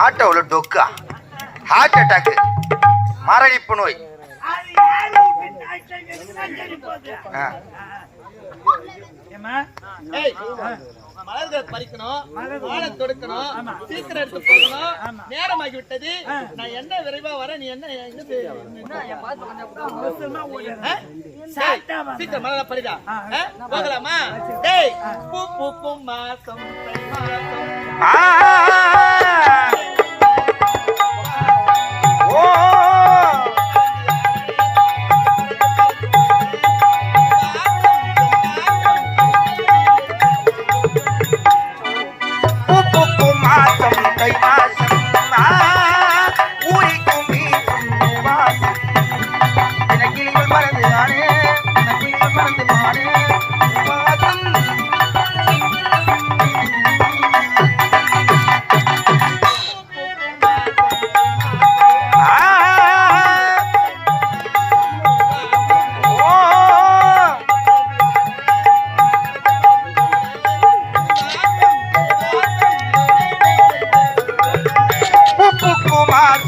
ஆட்டோவில் Dokka. Heart attack மரணிப்பு நோய். அது யாரு மலர்கள் பறிக்கணும் வாழை தொடுக்கணும் சீக்கிரம் எடுத்து போகணும் நேரமாகி விட்டது நான் என்ன விரைவா வர நீ என்ன எங்க போய்- டேய், சீக்கிரம் மலரை போகலாமா டேய் பூ பூக்கும் மாசம் மாசம்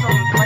Thank you.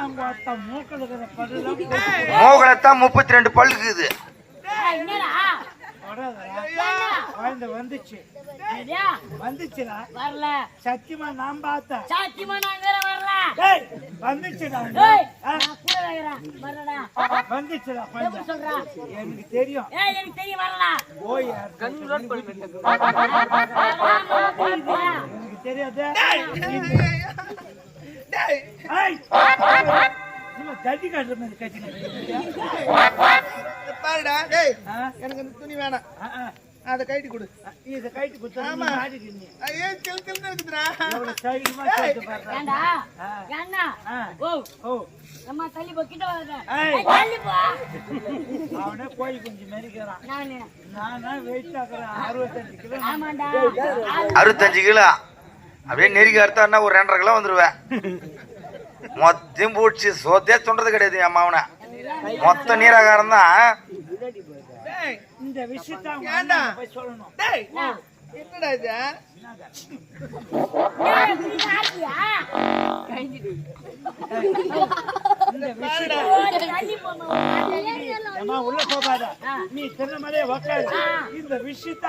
ஐயையோ. என்ன பார்த்தா மூக்குல இருக்கிற பல்லெல்லாம் டேய், மோகனத்தான் முப்பத்தி ரெண்டு பல்லுக்குது. குழந்தை வந்துச்சு. வந்துச்சுடா. வரல. சத்தியமா நான் பார்த்தேன். சாத்தியமா நான் வேற வரல. டேய் வந்துச்சுடா. ஏய் ஆ, நான் கூட வைக்கிறேன். வரடா வந்துச்சுடா எப்படி குழந்தை சொல்றா? எனக்கு தெரியும். ஏய் எனக்கு தெரியும் வரல ஓய் எனக்கு தெரியாது. டேய், பாருடா டேய் எனக்கு இந்த துணி வேணாம். அதை கைட்டி கொடு. இதை கைட்டு கொடுத்தா ஆமா. ஐயோ கிளு கிளுன்னு இருக்குதுடா. எவ்வளவு சைக்கிளமா சேர்த்து பாடுறா ஏண்டா. ஏண்டா. ஓ. ஓ. அம்மா தள்ளி போ கிட்ட வர ஏய். தள்ளி போ. அவனே போய் கொஞ்சம் மெரிக்கிறான். நானு. நானா வெயிட் ஆக்குறேன் அறுபத்தஞ்சு கிலோ. ஆமாண்டா. அறுபத்தஞ்சு கிலோ. அப்படியே நெருக்கி அறுத்தான்னா ஒரு ரெண்டரை கிலோ வந்துருவேன் மொத்தம் பூச்சி சோத்தே துண்டது கிடையாது என் மாவனை மொத்த நீராகாரம் தான். டேய் இந்த விஷயத்த அவங்க ஏன்டா? அண்ணனுக்கு போய் சொல்லணும். டேய் என்னடா இது? உள்ள போகாத. நீ சொன்ன மாதிரியே உக்காது இந்த விஷயத்த